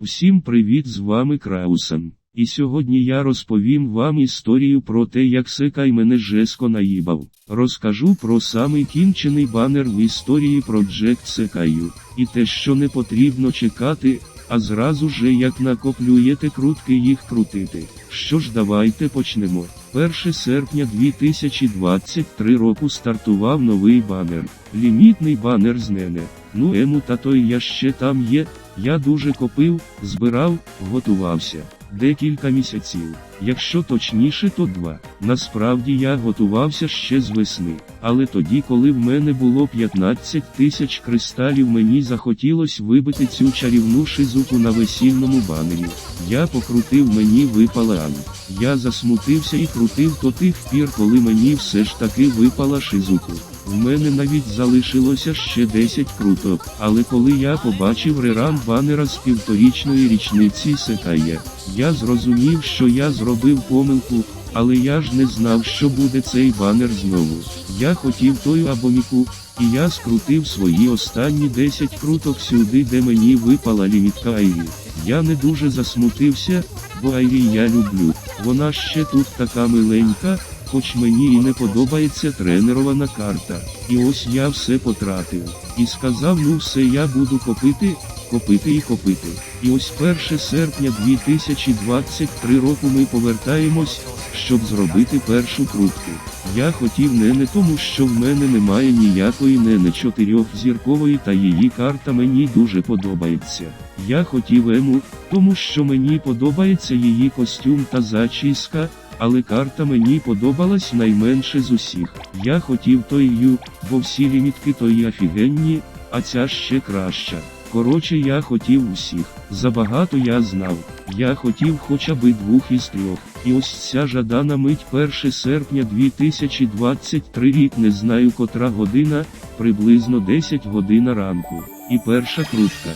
Всім привіт з вами Краусен. І сьогодні я розповім вам історію про те, як Секай мене жеско наїбав. Розкажу про самий кінчений банер в історії Project Секаю, і те, що не потрібно чекати, а зразу же як накоплюєте крутки їх крутити. Що ж давайте почнемо. 1 серпня 2023 року стартував новий банер. Лімітний банер з нене. Ну ему та той я ще там є. Я дуже копив, збирав, готувався. Декілька місяців. Якщо точніше, то два. Насправді я готувався ще з весни. Але тоді, коли в мене було 15 тисяч кристалів, мені захотілось вибити цю чарівну шизуку на весільному банері. Я покрутив, мені випала Ан. Я засмутився і крутив до тих пір, коли мені все ж таки випала шизуку. В мене навіть залишилося ще 10 круток, але коли я побачив реран банера з півторічної річниці Секая, я зрозумів, що я зробив помилку, але я ж не знав, що буде цей банер знову. Я хотів тою абоміку, і я скрутив свої останні 10 круток сюди, де мені випала лімітка Айрі. Я не дуже засмутився, бо Айрі я люблю. Вона ще тут така миленька, хоч мені і не подобається тренерована карта. І ось я все потратив. І сказав, ну все я буду копити, копити і копити. І ось 1 серпня 2023 року ми повертаємось, щоб зробити першу крутку. Я хотів не не тому, що в мене немає ніякої не не чотирьохзіркової та її карта мені дуже подобається. Я хотів ему, тому що мені подобається її костюм та зачіска, але карта мені подобалась найменше з усіх. Я хотів той ю, бо всі лімітки тої офігенні, а ця ще краща. Коротше, я хотів усіх. Забагато я знав. Я хотів хоча би двох із трьох. І ось ця жадана мить 1 серпня 2023 рік не знаю котра година, приблизно 10 година ранку. І перша крутка.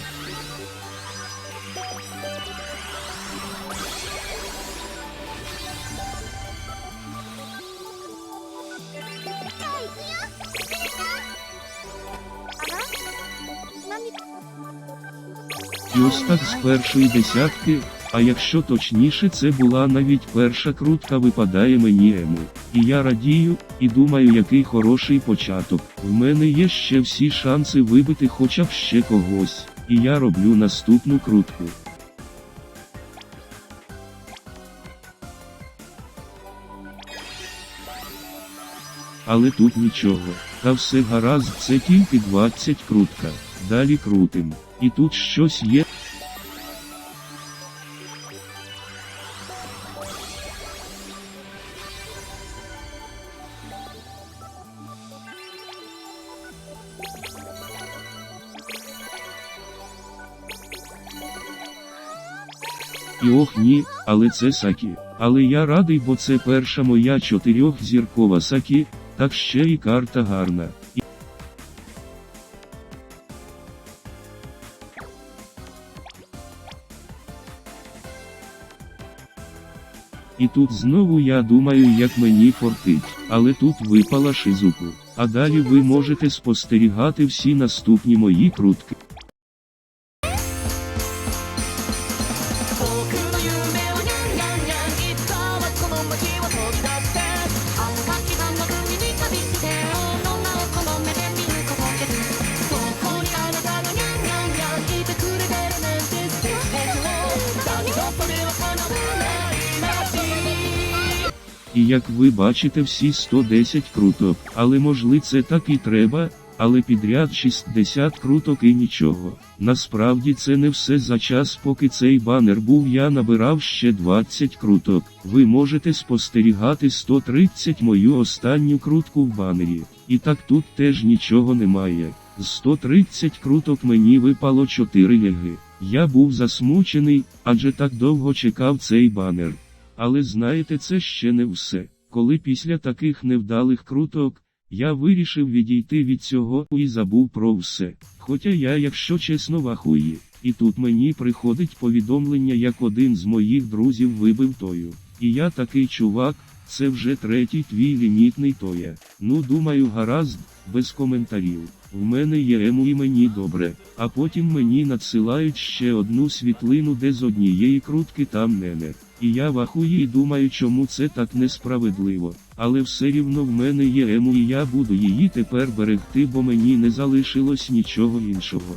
І з першої десятки, а якщо точніше це була навіть перша крутка випадає мені ему. І я радію, і думаю, який хороший початок. В мене є ще всі шанси вибити хоча б ще когось. І я роблю наступну крутку. Але тут нічого. Та все гаразд, це тільки 20 крутка. Далі крутим. І тут щось є. І ох ні, але це Сакі. Але я радий, бо це перша моя чотирьохзіркова Сакі, так ще і карта гарна. І- тут знову я думаю, як мені фортить, але тут випала шизуку. А далі ви можете спостерігати всі наступні мої крутки. 僕の І як ви бачите всі 110 круток, але можливо це так і треба, але підряд 60 круток і нічого. Насправді це не все за час, поки цей банер був, я набирав ще 20 круток. Ви можете спостерігати 130 мою останню крутку в банері. І так тут теж нічого немає. З 130 круток мені випало 4 леги. Я був засмучений, адже так довго чекав цей банер. Але знаєте, це ще не все. Коли після таких невдалих круток, я вирішив відійти від цього і забув про все. Хоча я, якщо чесно, вахуї. І тут мені приходить повідомлення, як один з моїх друзів вибив тою. І я такий чувак, це вже третій твій лімітний тоя. Ну думаю, гаразд, без коментарів. В мене є ему і мені добре. А потім мені надсилають ще одну світлину, де з однієї крутки там нене. І я вахую і думаю, чому це так несправедливо. Але все рівно в мене є ему і я буду її тепер берегти, бо мені не залишилось нічого іншого.